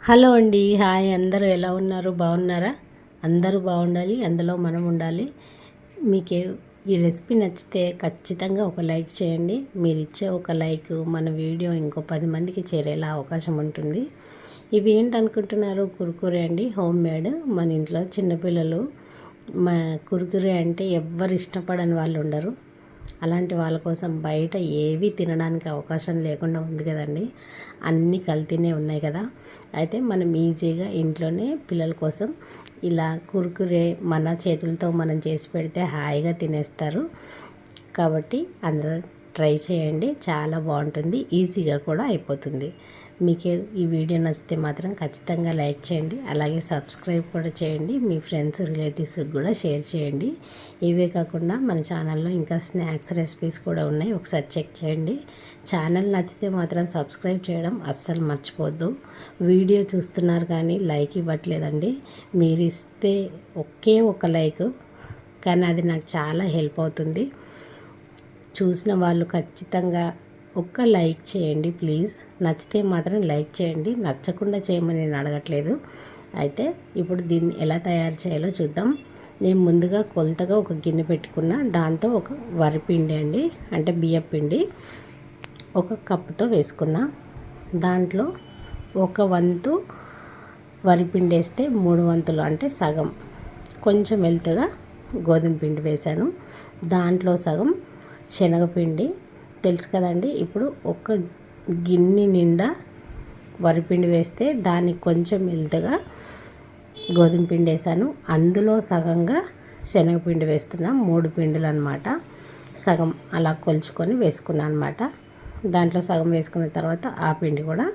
Hello అండి hi. అందరూ ఎలా ఉన్నారు? బాగున్నారా? అందరూ బాగుండాలి అందులో మనం ఉండాలి. మీకు ఈ రెసిపీ నచ్చితే ఖచ్చితంగా ఒక లైక్ చేయండి. మీరు ఇచ్చే ఒక లైక్ మన వీడియో ఇంకో పది మందికి చేరేలా అవకాశం ఉంటుంది. ఇవి ఏంటనుకుంటున్నారు? కురుకురే అండి హోమ్ మేడ్. మన ఇంట్లో చిన్నపిల్లలు మా కురుకురే అంటే ఎవ్వరు ఇష్టపడని వాళ్ళు ఉండరు. అలాంటి వాళ్ళ కోసం బయట ఏవి తినడానికి అవకాశం లేకుండా ఉంది కదండి. అన్నీ కల్తీనే ఉన్నాయి కదా. అయితే మనం ఈజీగా ఇంట్లోనే పిల్లల కోసం ఇలా కురుకురే మన చేతులతో మనం చేసి పెడితే హాయిగా తినేస్తారు. కాబట్టి అందరూ ట్రై చేయండి. చాలా బాగుంటుంది. ఈజీగా కూడా అయిపోతుంది. మీకు ఈ వీడియో నచ్చితే మాత్రం ఖచ్చితంగా లైక్ చేయండి. అలాగే సబ్స్క్రైబ్ కూడా చేయండి. మీ ఫ్రెండ్స్ రిలేటివ్స్కి కూడా షేర్ చేయండి. ఇవే కాకుండా మన ఛానల్లో ఇంకా స్నాక్స్ రెసిపీస్ కూడా ఉన్నాయి. ఒకసారి చెక్ చేయండి. ఛానల్ నచ్చితే మాత్రం సబ్స్క్రైబ్ చేయడం అస్సలు మర్చిపోద్దు. వీడియో చూస్తున్నారు కానీ లైక్ ఇవ్వట్లేదండి. మీరు ఇస్తే ఒకే ఒక లైక్ కానీ అది నాకు చాలా హెల్ప్ అవుతుంది. చూసిన వాళ్ళు ఖచ్చితంగా ఒక్క లైక్ చేయండి ప్లీజ్. నచ్చితే మాత్రం లైక్ చేయండి. నచ్చకుండా చేయమని నేను అడగట్లేదు. అయితే ఇప్పుడు దీన్ని ఎలా తయారు చేయాలో చూద్దాం. నేను ముందుగా కొలతగా ఒక గిన్నె పెట్టుకున్న దాంతో ఒక వరిపిండి అండి అంటే బియ్యం పిండి ఒక కప్పుతో వేసుకున్నా. దాంట్లో ఒక వంతు వరిపిండి వేస్తే మూడు వంతులు అంటే సగం. కొంచెం వెళ్తుగా గోధుమ పిండి వేశాను. దాంట్లో సగం శనగపిండి తెలుసు కదండి. ఇప్పుడు ఒక గిన్నె నిండా వరిపిండి వేస్తే దానికి కొంచెం వెళ్తగా గోధుమ పిండి వేసాను. అందులో సగంగా శనగపిండి వేస్తున్నా. మూడు పిండిలు అనమాట సగం అలా కొలుచుకొని వేసుకున్నాను అనమాట. దాంట్లో సగం వేసుకున్న తర్వాత ఆ పిండి కూడా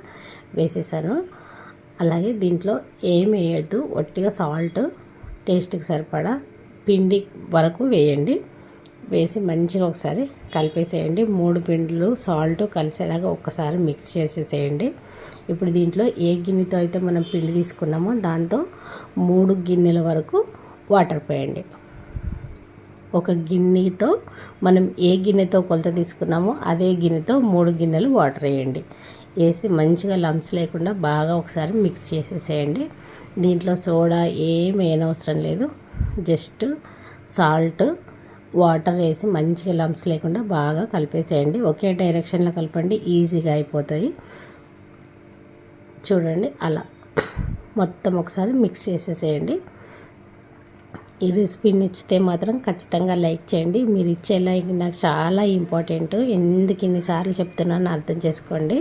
వేసేసాను. అలాగే దీంట్లో ఏమి వేయద్దు. ఒట్టిగా సాల్ట్ టేస్ట్కి సరిపడా పిండి వరకు వేయండి. వేసి మంచిగా ఒకసారి కలిపేసేయండి. మూడు పిండిలు సాల్ట్ కలిసేలాగా ఒక్కసారి మిక్స్ చేసేసేయండి. ఇప్పుడు దీంట్లో ఏ గిన్నెతో అయితే మనం పిండి తీసుకున్నామో దాంతో మూడు గిన్నెల వరకు వాటర్ పోయండి. ఒక గిన్నెతో మనం ఏ గిన్నెతో కొలత తీసుకున్నామో అదే గిన్నెతో మూడు గిన్నెలు వాటర్ వేయండి. వేసి మంచిగా లంప్స్ లేకుండా బాగా ఒకసారి మిక్స్ చేసేసేయండి. దీంట్లో సోడా ఏం వేయనవసరం లేదు. జస్ట్ సాల్ట్ వాటర్ వేసి మంచిగా లంప్స్ లేకుండా బాగా కలిపేసేయండి. ఒకే డైరెక్షన్లో కలపండి ఈజీగా అయిపోతాయి. చూడండి అలా. మొత్తం ఒకసారి మిక్స్ చేసేసేయండి. ఈ రెసిపీ నచ్చితే మాత్రం ఖచ్చితంగా లైక్ చేయండి. మీరు ఇచ్చే లైక్ నాకు చాలా ఇంపార్టెంట్. ఎందుకు ఇన్నిసార్లు చెప్తున్నాను అర్థం చేసుకోండి.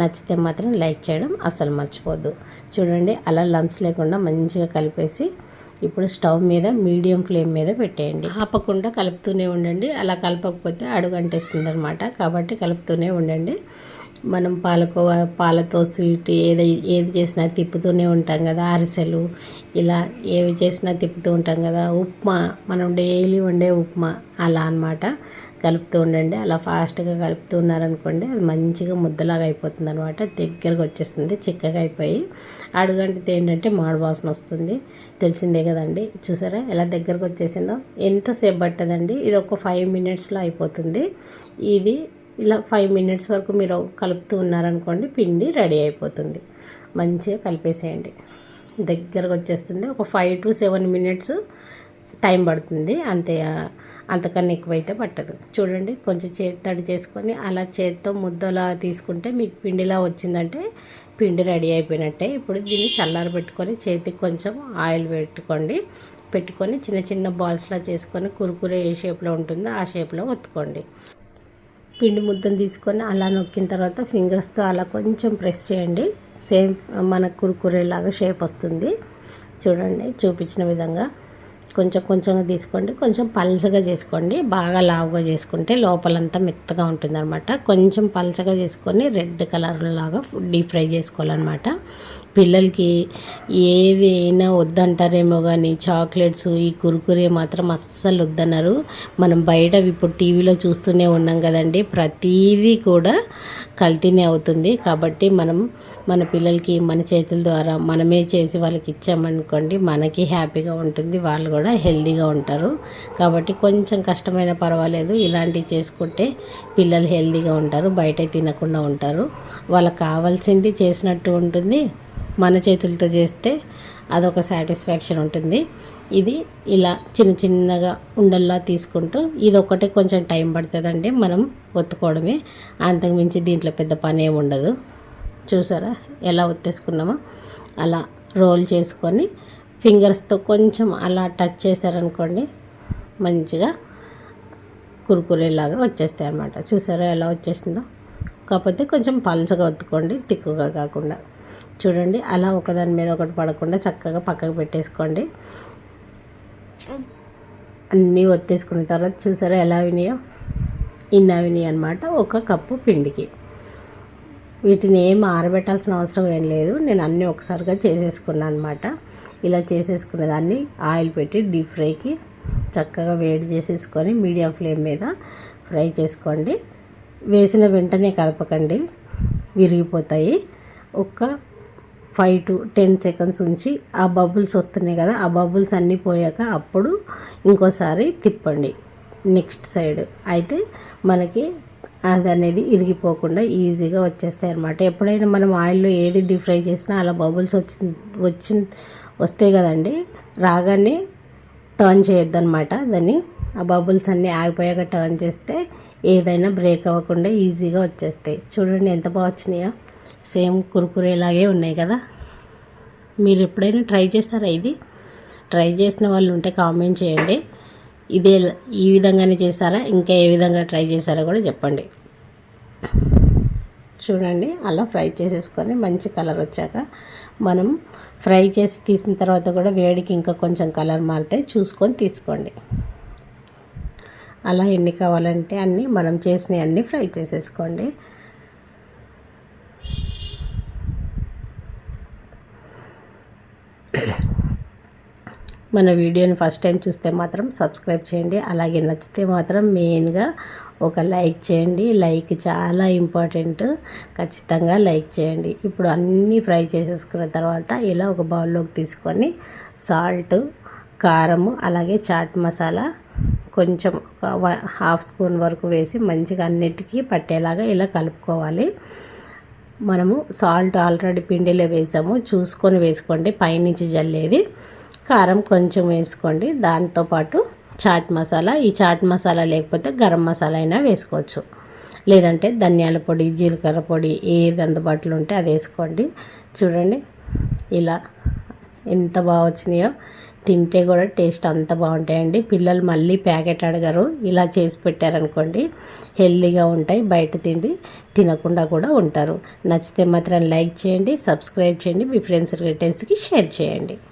నచ్చితే మాత్రం లైక్ చేయడం అసలు మర్చిపోద్దు చూడండి అలా లంప్స్ లేకుండా మంచిగా కలిపేసి ఇప్పుడు స్టవ్ మీద మీడియం ఫ్లేమ్ మీద పెట్టేయండి. ఆపకుండా కలుపుతూనే ఉండండి. అలా కలపకపోతే అడుగంటేస్తుంది అనమాట కాబట్టి కలుపుతూనే ఉండండి. మనం పాలకోవ పాలతో స్వీట్ ఏది ఏది చేసినా తిప్పుతూనే ఉంటాం కదా అరిసెలు ఇలా ఏవి చేసినా తిప్పుతూ ఉంటాం కదా ఉప్మా మనం డైలీ వండే ఉప్మా అలా అనమాట కలుపుతూ ఉండండి. అలా ఫాస్ట్గా కలుపుతూ ఉన్నారనుకోండి అది మంచిగా ముద్దలాగా అయిపోతుంది అనమాట దగ్గరకు వచ్చేస్తుంది చిక్కగా అయిపోయి అడుగంటితే ఏంటంటే మాడు వాసన వస్తుంది. తెలిసిందే కదండి. చూసారా ఎలా దగ్గరకు వచ్చేసిందో? ఎంతసేపు పట్టదండి? ఇది ఒక ఫైవ్ మినిట్స్లో అయిపోతుంది. ఇది ఇలా ఫైవ్ మినిట్స్ వరకు మీరు కలుపుతూ ఉన్నారనుకోండి పిండి రెడీ అయిపోతుంది. మంచిగా కలిపేసేయండి. దగ్గరకు వచ్చేస్తుంది. ఒక five to seven minutes time పడుతుంది. అంతే అంతకన్నా ఎక్కువైతే పట్టదు. చూడండి కొంచెం చేతి తడి చేసుకొని అలా చేతితో ముద్దలా తీసుకుంటే మీకు పిండిలా వచ్చిందంటే పిండి రెడీ అయిపోయినట్టే. ఇప్పుడు దీన్ని చల్లారి పెట్టుకొని చేతికి కొంచెం ఆయిల్ పెట్టుకోండి. పెట్టుకొని చిన్న చిన్న బాల్స్లా చేసుకొని కురుకురే ఏ షేప్లో ఉంటుందో. ఆ షేప్లో ఒత్తుకోండి. పిండి ముద్దను తీసుకొని అలా నొక్కిన తర్వాత ఫింగర్స్తో అలా కొంచెం ప్రెస్ చేయండి. సేమ్ మన కురుకురేలాగా షేప్ వస్తుంది. చూడండి చూపించిన విధంగా. కొంచెం కొంచెంగా తీసుకోండి. కొంచెం పల్చగా చేసుకోండి. బాగా లావుగా చేసుకుంటే లోపలంతా మెత్తగా ఉంటుంది అనమాట కొంచెం పల్చగా చేసుకొని రెడ్ కలర్లాగా డీప్ ఫ్రై చేసుకోవాలన్నమాట. పిల్లలకి ఏదైనా వద్దంటారేమో కానీ చాక్లెట్స్ ఈ కురుకురే మాత్రం అస్సలు వద్దన్నారు. మనం బయట ఇప్పుడు టీవీలో చూస్తూనే ఉన్నాం కదండి. ప్రతీదీ కూడా కల్తీనే అవుతుంది. కాబట్టి మనం మన పిల్లలకి మన చేతుల ద్వారా మనమే చేసి వాళ్ళకి ఇచ్చామనుకోండి మనకి హ్యాపీగా ఉంటుంది. వాళ్ళు కూడా హెల్దీగా ఉంటారు. కాబట్టి కొంచెం కష్టమైన పర్వాలేదు. ఇలాంటివి చేసుకుంటే పిల్లలు హెల్దీగా ఉంటారు. బయట తినకుండా ఉంటారు. వాళ్ళకి కావాల్సింది చేసినట్టు ఉంటుంది. మన చేతులతో చేస్తే అదొక సాటిస్ఫాక్షన్ ఉంటుంది. ఇది ఇలా చిన్న చిన్నగా ఉండల్లా తీసుకుంటూ ఇది ఒకటే కొంచెం టైం పడుతుందండి. మనం ఒత్తుకోవడమే. అంతకుమించి దీంట్లో పెద్ద పని ఏమి ఉండదు. చూసారా? ఎలా ఒత్తేసుకున్నామో అలా రోల్ చేసుకొని ఫింగర్స్తో కొంచెం అలా టచ్ చేశారనుకోండి మంచిగా కురుకురేలాగా వచ్చేస్తాయి అన్నమాట. చూసారా ఎలా వచ్చేసిందో? కాకపోతే కొంచెం పల్చగా ఒత్తుకోండి తిక్కుగా కాకుండా. చూడండి అలా ఒకదాని మీద ఒకటి పడకుండా చక్కగా పక్కకు పెట్టేసుకోండి. అన్నీ ఒత్తేసుకున్న తర్వాత చూసారా ఎలా వినాయో ఇన్నా వినాయి అనమాట ఒక కప్పు పిండికి. వీటిని ఏం ఆరబెట్టాల్సిన అవసరం ఏం లేదు. నేను అన్నీ ఒకసారిగా చేసేసుకున్నాను అనమాట ఇలా చేసేసుకున్న దాన్ని ఆయిల్ పెట్టి డీప్ ఫ్రైకి చక్కగా వేడి చేసేసుకొని మీడియం ఫ్లేమ్ మీద ఫ్రై చేసుకోండి. వేసిన వెంటనే కలపకండి. విరిగిపోతాయి. ఒక ఫైవ్ టు టెన్ సెకండ్స్ ఉంచి ఆ బబుల్స్ వస్తున్నాయి కదా ఆ బబుల్స్ అన్నీ పోయాక అప్పుడు ఇంకోసారి తిప్పండి. Next side. అయితే మనకి అది అనేది ఇరిగిపోకుండా ఈజీగా వచ్చేస్తాయి అనమాట ఎప్పుడైనా మనం ఆయిల్లో ఏది డీప్ ఫ్రై చేసినా అలా బబుల్స్ వచ్చి వచ్చి వస్తాయి కదండి. రాగానే టర్న్ చేయొద్దు అనమాట దాన్ని. ఆ బబుల్స్ అన్నీ ఆగిపోయాక టర్న్ చేస్తే ఏదైనా బ్రేక్ అవ్వకుండా ఈజీగా వచ్చేస్తాయి. చూడండి ఎంత బాగా వచ్చినాయో. సేమ్ కురుకురేలాగే ఉన్నాయి కదా. మీరు ఎప్పుడైనా ట్రై చేస్తారా ఇది? ట్రై చేసిన వాళ్ళు ఉంటే కామెంట్ చేయండి. ఇదే ఈ విధంగానే చేశారా? ఇంకా ఏ విధంగా ట్రై చేశారో కూడా చెప్పండి. చూడండి అలా ఫ్రై చేసేసుకొని మంచి కలర్ వచ్చాక మనం ఫ్రై చేసి తీసిన తర్వాత కూడా వేడికి ఇంకా కొంచెం కలర్ మారితే చూసుకొని తీసుకోండి. అలా ఎన్ని కావాలంటే అన్నీ మనం చేసినవి అన్నీ ఫ్రై చేసేసుకోండి. మన వీడియోని ఫస్ట్ టైం చూస్తే మాత్రం సబ్స్క్రైబ్ చేయండి. అలాగే నచ్చితే మాత్రం మెయిన్గా ఒక లైక్ చేయండి. లైక్ చాలా ఇంపార్టెంట్. ఖచ్చితంగా లైక్ చేయండి. ఇప్పుడు అన్నీ ఫ్రై చేసేసుకున్న తర్వాత ఇలా ఒక బౌల్లోకి తీసుకొని సాల్ట్ కారము అలాగే చాట్ మసాలా కొంచెం హాఫ్ స్పూన్ వరకు వేసి మంచిగా అన్నిటికీ పట్టేలాగా ఇలా కలుపుకోవాలి. మనము సాల్ట్ ఆల్రెడీ పిండిలో వేసాము. చూసుకొని వేసుకోండి. పైనుంచి జల్లేది. కారం కొంచెం వేసుకోండి. దాంతోపాటు చాట్ మసాలా ఈ చాట్ మసాలా లేకపోతే గరం మసాలా అయినా వేసుకోవచ్చు. లేదంటే ధనియాల పొడి జీలకర్ర పొడి ఏది అందుబాటులో ఉంటే అది వేసుకోండి. చూడండి ఇలా ఎంత బాగా వచ్చినాయో. తింటే కూడా టేస్ట్ అంత బాగుంటాయండి. పిల్లలు మళ్ళీ ప్యాకెట్ అడగరు. ఇలా చేసి పెట్టారనుకోండి హెల్తీగా ఉంటాయి బయట తిండి తినకుండా కూడా ఉంటారు. నచ్చితే మాత్రం లైక్ చేయండి సబ్స్క్రైబ్ చేయండి మీ ఫ్రెండ్స్ రిలేటివ్స్కి షేర్ చేయండి.